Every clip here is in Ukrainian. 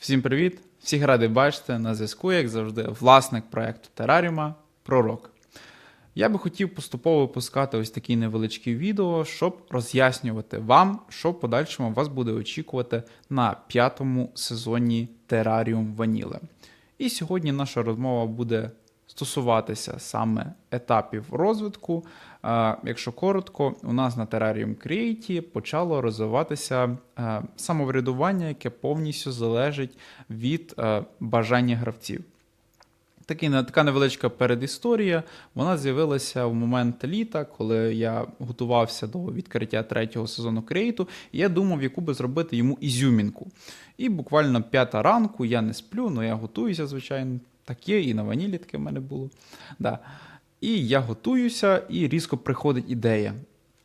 Всім привіт! Всіх радий бачити на зв'язку, як завжди, власник проекту Тераріума Пророк. Я би хотів поступово випускати ось такі невеличкі відео, щоб роз'яснювати вам, що в подальшому вас буде очікувати на п'ятому сезоні Тераріум Ваніле. І сьогодні наша розмова буде стосуватися саме етапів розвитку. Е, Якщо коротко, у нас на Terrarium Create почало розвиватися е, самоврядування, яке повністю залежить від е, бажання гравців. Така невеличка передісторія. Вона з'явилася в момент літа, коли я готувався до відкриття третього сезону Крейту, і я думав, яку би зробити йому ізюмінку. І буквально п'ята ранку я не сплю, але я готуюся, звичайно. Так є, і на ванілі таке в мене було. Да. І я готуюся, і різко приходить ідея.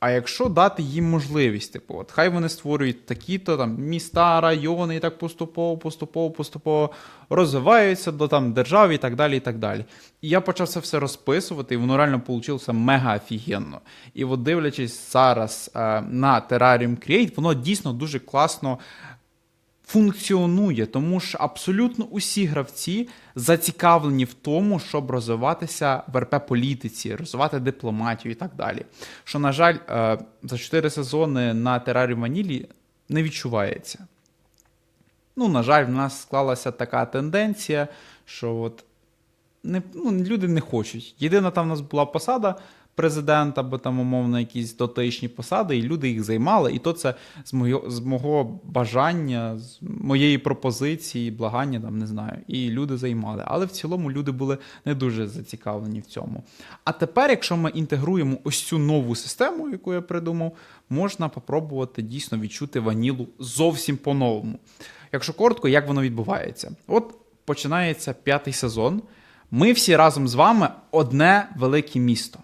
А якщо дати їм можливість, типу, от хай вони створюють такі-то там міста, райони, і так поступово, поступово, поступово розвиваються до там держави і так далі. І так далі. І я почав це все розписувати, і воно реально вийшло мега офігенно. І от дивлячись зараз е, на Terrarium Create, воно дійсно дуже класно функціонує, тому що абсолютно усі гравці зацікавлені в тому, щоб розвиватися в РП-політиці, розвивати дипломатію і так далі. Що, на жаль, е, за 4 сезони на Terrarium Vanilla не відчувається. Ну, на жаль, в нас склалася така тенденція, що от не, ну, люди не хочуть. Єдина там в нас була посада президента, або там, умовно, якісь дотичні посади, і люди їх займали. І то це з мого, з мого бажання, з моєї пропозиції, благання, там не знаю. І люди займали. Але в цілому люди були не дуже зацікавлені в цьому. А тепер, якщо ми інтегруємо ось цю нову систему, яку я придумав, можна попробувати дійсно відчути ванілу зовсім по-новому. Якщо коротко, як воно відбувається? От починається п'ятий сезон. Ми всі разом з вами одне велике місто.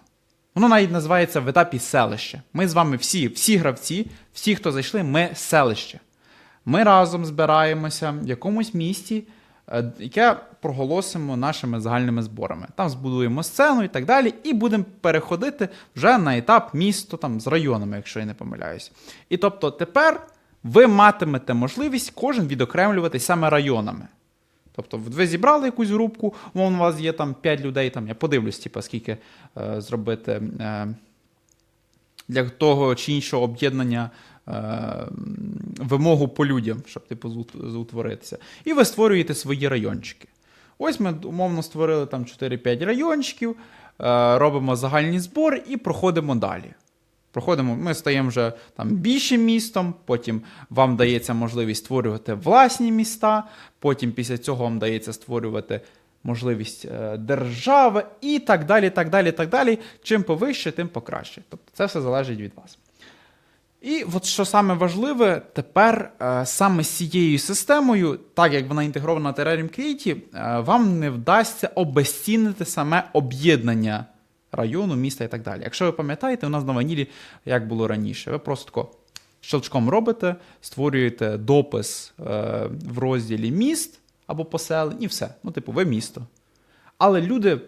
Воно навіть називається в етапі селище. Ми з вами всі, всі гравці, всі, хто зайшли, ми селище. Ми разом збираємося в якомусь місті, е, яке проголосимо нашими загальними зборами. Там збудуємо сцену і так далі, і будемо переходити вже на етап місто там, з районами, якщо я не помиляюсь. І тобто тепер ви матимете можливість кожен відокремлюватись саме районами. Тобто, ви зібрали якусь групку, умовно, у вас є там 5 людей, там, я подивлюсь, типу, скільки е, зробити е, для того чи іншого об'єднання е, вимогу по людям, щоб типу, зутворитися. І ви створюєте свої райончики. Ось ми умовно створили там 4-5 райончиків, е, робимо загальні збори і проходимо далі. Проходимо, ми стаємо вже там більшим містом, потім вам дається можливість створювати власні міста, потім після цього вам дається створювати можливість е, держави і так далі, так далі, так далі. Чим повище, тим покраще. Тобто це все залежить від вас. І от що саме важливе, тепер е, саме з цією системою, так як вона інтегрована на Terrarium Create, е, вам не вдасться обезцінити саме об'єднання району, міста і так далі. Якщо ви пам'ятаєте, у нас на ванілі як було раніше, ви просто щелчком робите, створюєте допис е, в розділі міст або поселень, і все. Ну, типу, ви місто. Але люди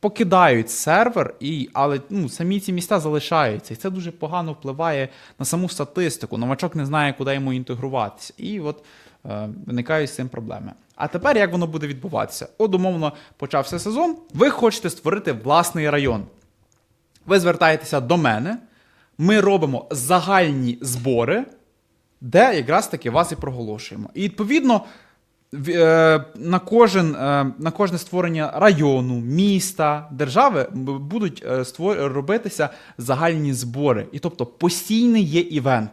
покидають сервер, і, але ну, самі ці міста залишаються. І це дуже погано впливає на саму статистику. Новачок не знає, куди йому інтегруватися. І от е, виникають з цим проблеми. А тепер як воно буде відбуватися? От, умовно, почався сезон, ви хочете створити власний район. Ви звертаєтеся до мене, ми робимо загальні збори, де якраз таки вас і проголошуємо. І відповідно. е, На, кожен, е, на кожне створення району, міста, держави будуть е, робитися загальні збори. І тобто постійний є івент.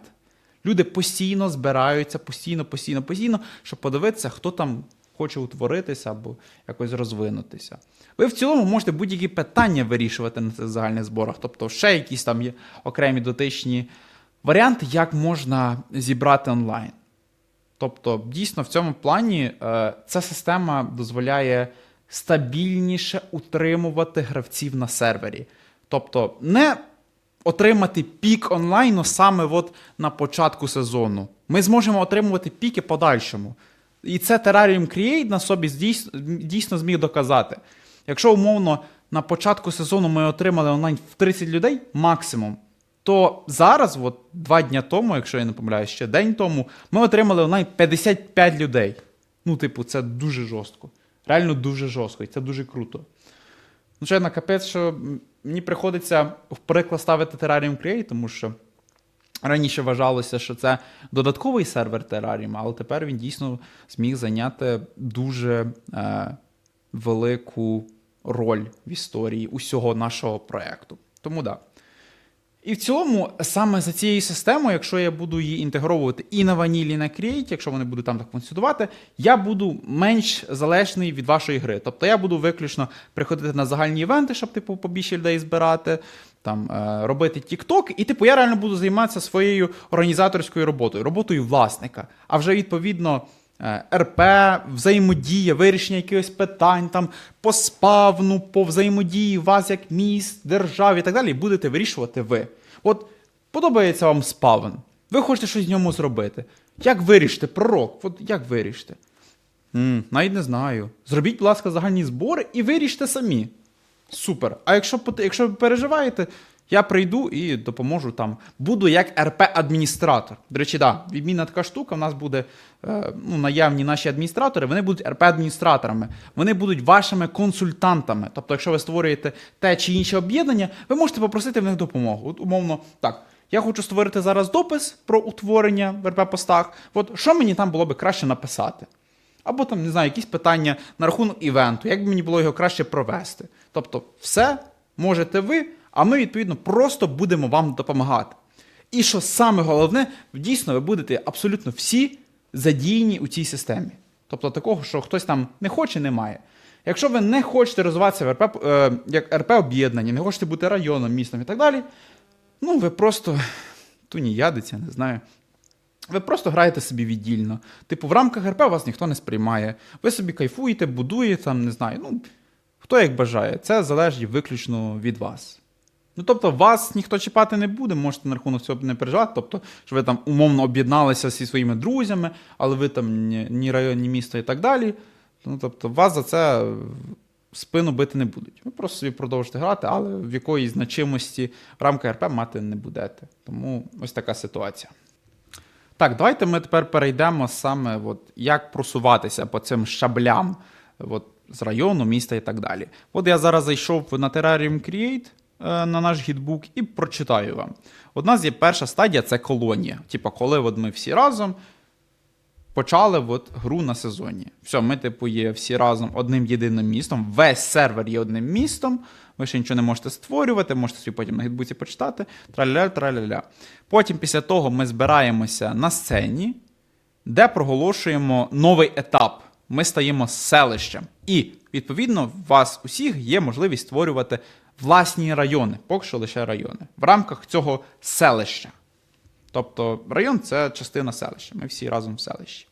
Люди постійно збираються, постійно, постійно, постійно, щоб подивитися, хто там хоче утворитися або якось розвинутися. Ви в цілому можете будь-які питання вирішувати на цих загальних зборах, тобто ще якісь там є окремі дотичні варіанти, як можна зібрати онлайн. Тобто, дійсно, в цьому плані е, ця система дозволяє стабільніше утримувати гравців на сервері. Тобто, не отримати пік онлайну саме от на початку сезону. Ми зможемо отримувати піки подальшому. І це Terrarium Create на собі дійсно, дійсно зміг доказати. Якщо умовно на початку сезону ми отримали онлайн в 30 людей максимум, то зараз, от два дня тому, якщо я не помиляюсь, ще день тому, ми отримали онлайн 55 людей. Ну, типу, це дуже жорстко. Реально дуже жорстко, і це дуже круто. На капець, що мені приходиться в приклад ставити Terrarium Create, тому що раніше вважалося, що це додатковий сервер Terrarium, але тепер він дійсно зміг зайняти дуже е, велику роль в історії усього нашого проєкту. Тому. Да. І в цілому, саме за цією системою, якщо я буду її інтегровувати і на ванілі, і на Create, якщо вони будуть там так функціонувати, я буду менш залежний від вашої гри. Тобто я буду виключно приходити на загальні івенти, щоб типу побільше людей збирати, там е, робити TikTok, і типу я реально буду займатися своєю організаторською роботою, роботою власника. А вже відповідно. е, РП, взаємодія, вирішення якихось питань, там по спавну, по взаємодії вас як міст, держав і так далі, будете вирішувати ви. От подобається вам спавн, ви хочете щось з ньому зробити. Як вирішите, пророк? От як вирішите? м навіть не знаю. Зробіть, будь ласка, загальні збори і виріште самі. Супер. А якщо, якщо ви переживаєте, я прийду і допоможу там. Буду як РП-адміністратор. До речі, да, відмінна така штука. У нас буде е, ну, наявні наші адміністратори, вони будуть РП-адміністраторами, вони будуть вашими консультантами. Тобто, якщо ви створюєте те чи інше об'єднання, ви можете попросити в них допомогу. От, умовно, так. Я хочу створити зараз допис про утворення в РП-постах. От що мені там було би краще написати? Або там, не знаю, якісь питання на рахунок івенту, як би мені було його краще провести. Тобто, все можете ви, а ми, відповідно, просто будемо вам допомагати. І що саме головне, дійсно, ви будете абсолютно всі задіяні у цій системі. Тобто такого, що хтось там не хоче, немає. Якщо ви не хочете розвиватися в РП, е, як РП об'єднання, не хочете бути районом, містом і так далі, ну ви просто туніядиця, не знаю. Ви просто граєте собі віддільно. Типу, в рамках РП вас ніхто не сприймає. Ви собі кайфуєте, будуєте, там, не знаю. Ну, хто як бажає. Це залежить виключно від вас. Ну, тобто, вас ніхто чіпати не буде, можете на рахунок цього не переживати. Тобто, що ви там умовно об'єдналися зі своїми друзями, але ви там ні, ні район, ні місто і так далі. Ну, тобто, вас за це спину бити не будуть. Ви просто собі продовжите грати, але в якоїсь значимості в рамках РП мати не будете. Тому ось така ситуація. Так, давайте ми тепер перейдемо саме, от, як просуватися по цим щаблям от, з району, міста і так далі. От я зараз зайшов на Terrarium Create е, на наш гідбук і прочитаю вам. У нас є перша стадія це колонія. Типа, коли от ми всі разом почали от, гру на сезоні. Все, ми, типу, є всі разом одним єдиним містом. Весь сервер є одним містом. Ви ще нічого не можете створювати, можете собі потім на гідбуці почитати. Траля, траля. Потім, після того, ми збираємося на сцені, де проголошуємо новий етап. Ми стаємо селищем. І, відповідно, у вас усіх є можливість створювати власні райони, поки що лише райони, в рамках цього селища. Тобто район це частина селища. Ми всі разом в селищі.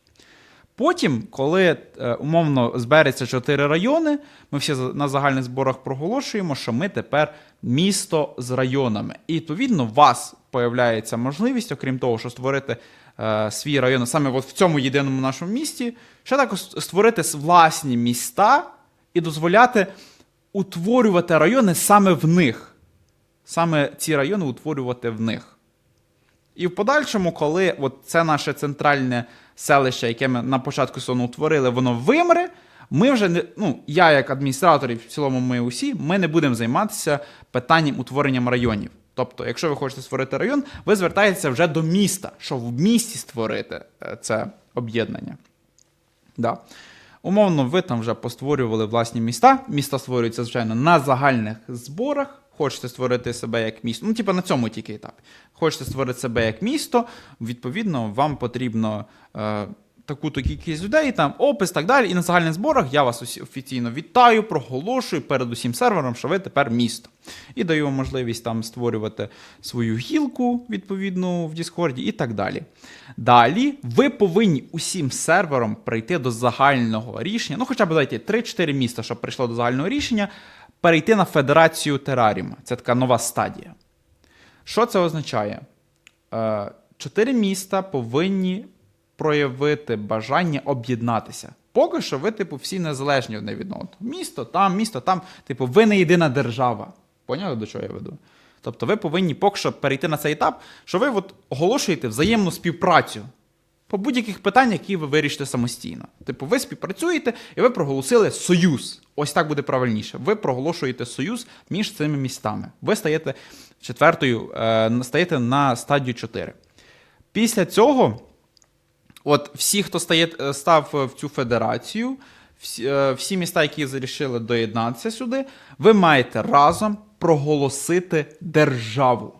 Потім, коли е, умовно збереться чотири райони, ми всі на загальних зборах проголошуємо, що ми тепер місто з районами. І відповідно, у вас появляється можливість, окрім того, що створити е, свій район саме от в цьому єдиному нашому місті, ще також створити власні міста і дозволяти утворювати райони саме в них. Саме ці райони утворювати в них. І в подальшому, коли от це наше центральне селище, яке ми на початку сезону утворили, воно вимре. Ми вже не ну, я як адміністратор, і в цілому ми усі, ми не будемо займатися питанням утворенням районів. Тобто, якщо ви хочете створити район, ви звертаєтеся вже до міста, щоб в місті створити е, це об'єднання. Да. Умовно, ви там вже постворювали власні міста. Міста створюються, звичайно, на загальних зборах. Хочете створити себе як місто. Ну, типу, на цьому тільки етапі. Хочете створити себе як місто, відповідно, вам потрібно е, таку-то кількість людей, там опис так далі. І на загальних зборах я вас офіційно вітаю, проголошую перед усім сервером, що ви тепер місто. І даю вам можливість там створювати свою гілку, відповідно, в Діскорді і так далі. Далі ви повинні усім сервером прийти до загального рішення. Ну, хоча б дайте 3-4 міста, щоб прийшло до загального рішення, перейти на Федерацію Тераріма. Це така нова стадія. Що це означає? Е, Чотири міста повинні проявити бажання об'єднатися. Поки що ви, типу, всі незалежні одне від одного. Місто там, місто там. Типу, ви не єдина держава. Поняли, до чого я веду? Тобто ви повинні поки що перейти на цей етап, що ви от оголошуєте взаємну співпрацю по будь-яких питаннях, які ви вирішите самостійно. Типу, ви співпрацюєте і ви проголосили союз. Ось так буде правильніше. Ви проголошуєте союз між цими містами. Ви стаєте четвертою, е, стаєте на стадію 4. Після цього, от всі, хто стає, е, став в цю федерацію, всі, е, всі міста, які вирішили доєднатися сюди, ви маєте разом проголосити державу,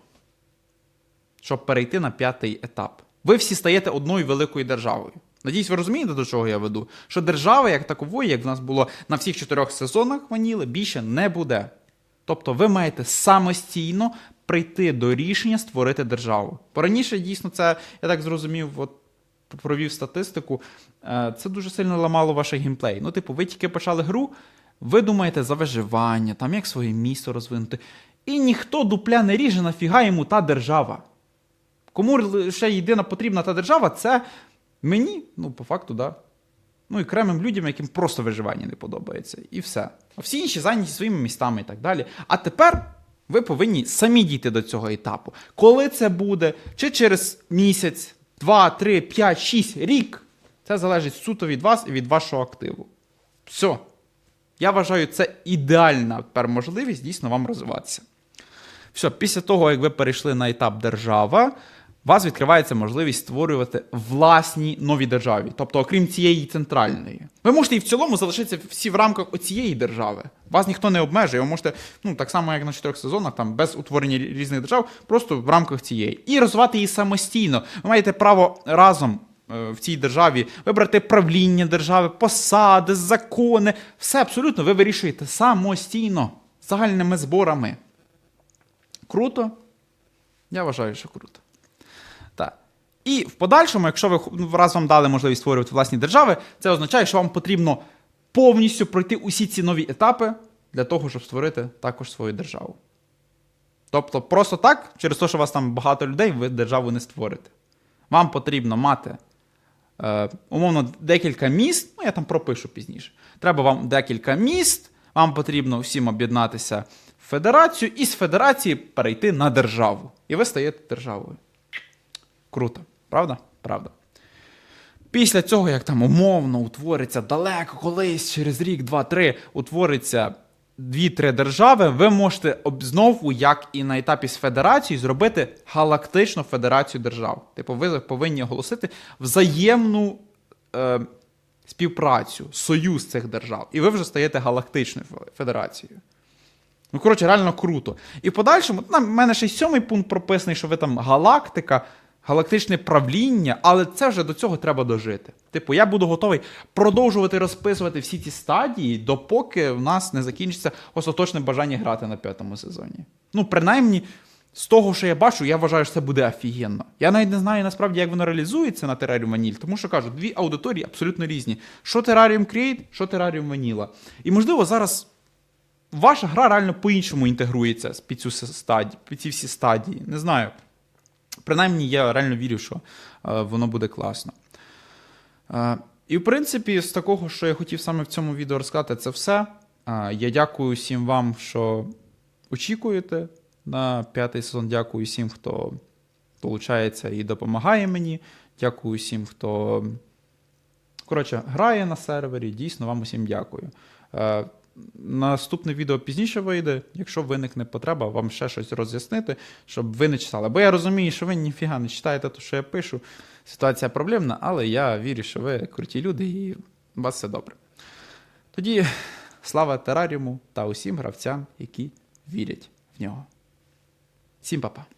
щоб перейти на п'ятий етап. Ви всі стаєте одною великою державою. Надіюсь, ви розумієте, до чого я веду? Що держави, як такової, як в нас було на всіх чотирьох сезонах ваніли, більше не буде. Тобто ви маєте самостійно прийти до рішення створити державу. Пораніше дійсно це, я так зрозумів, от провів статистику, е, це дуже сильно ламало ваш геймплей. Ну, типу, ви тільки почали гру, ви думаєте за виживання, там як своє місто розвинути. І ніхто дупля не ріже, нафіга йому та держава. Кому лише єдина потрібна та держава, це мені, ну, по факту, да. Ну і окремим людям, яким просто виживання не подобається. І все. А всі інші зайняті своїми містами і так далі. А тепер ви повинні самі дійти до цього етапу. Коли це буде, чи через місяць, два, три, п'ять, шість, рік, це залежить суто від вас і від вашого активу. Все. Я вважаю, це ідеальна тепер можливість дійсно вам розвиватися. Все, після того, як ви перейшли на етап держава, вас відкривається можливість створювати власні нові державі, тобто, окрім цієї центральної. Ви можете і в цілому залишитися всі в рамках оцієї держави. Вас ніхто не обмежує. Ви можете, ну так само, як на чотирьох сезонах, там без утворення різних держав, просто в рамках цієї. І розвивати її самостійно. Ви маєте право разом. е, В цій державі вибрати правління держави, посади, закони, все абсолютно ви вирішуєте самостійно, загальними зборами. Круто? Я вважаю, що круто. І в подальшому, якщо ви ну, раз вам дали можливість створювати власні держави, це означає, що вам потрібно повністю пройти усі ці нові етапи для того, щоб створити також свою державу. Тобто, просто так, через те, що у вас там багато людей, ви державу не створите. Вам потрібно мати, е, умовно, декілька міст, ну я там пропишу пізніше. Треба вам декілька міст, вам потрібно всім об'єднатися в федерацію і з федерації перейти на державу. І ви стаєте державою. Круто, правда? Правда. Після цього, як там умовно утвориться далеко колись, через рік, два-три, утвориться дві-три держави, ви можете знову, як і на етапі з федерацією, зробити галактичну федерацію держав. Типу, ви повинні оголосити взаємну е, співпрацю, союз цих держав. І ви вже стаєте галактичною федерацією. Ну, коротше, реально круто. І в подальшому, в мене ще й сьомий пункт прописаний, що ви там галактика, галактичне правління, але це вже до цього треба дожити. Типу, я буду готовий продовжувати розписувати всі ці стадії, допоки в нас не закінчиться остаточне бажання грати на п'ятому сезоні. Ну, принаймні, з того, що я бачу, я вважаю, що це буде офігенно. Я навіть не знаю насправді, як воно реалізується на Terrarium Vanilla, тому що кажу, дві аудиторії абсолютно різні. Що Terrarium Create, що Terrarium Vanilla. І можливо, зараз ваша гра реально по-іншому інтегрується під цю стадію, під ці всі стадії. Не знаю. Принаймні, я реально вірю, що е, воно буде класно. Е, і, в принципі, з такого, що я хотів саме в цьому відео розказати, це все. Е, я дякую всім вам, що очікуєте на п'ятий сезон. Дякую всім, хто долучається і допомагає мені. Дякую всім, хто коротше, грає на сервері. Дійсно, вам усім дякую. Наступне відео пізніше вийде, якщо виникне потреба вам ще щось роз'яснити, щоб ви не читали. Бо я розумію, що ви ніфіга не читаєте те, що я пишу. Ситуація проблемна, але я вірю, що ви круті люди і у вас все добре. Тоді слава тераріуму та усім гравцям, які вірять в нього. Всім па-па.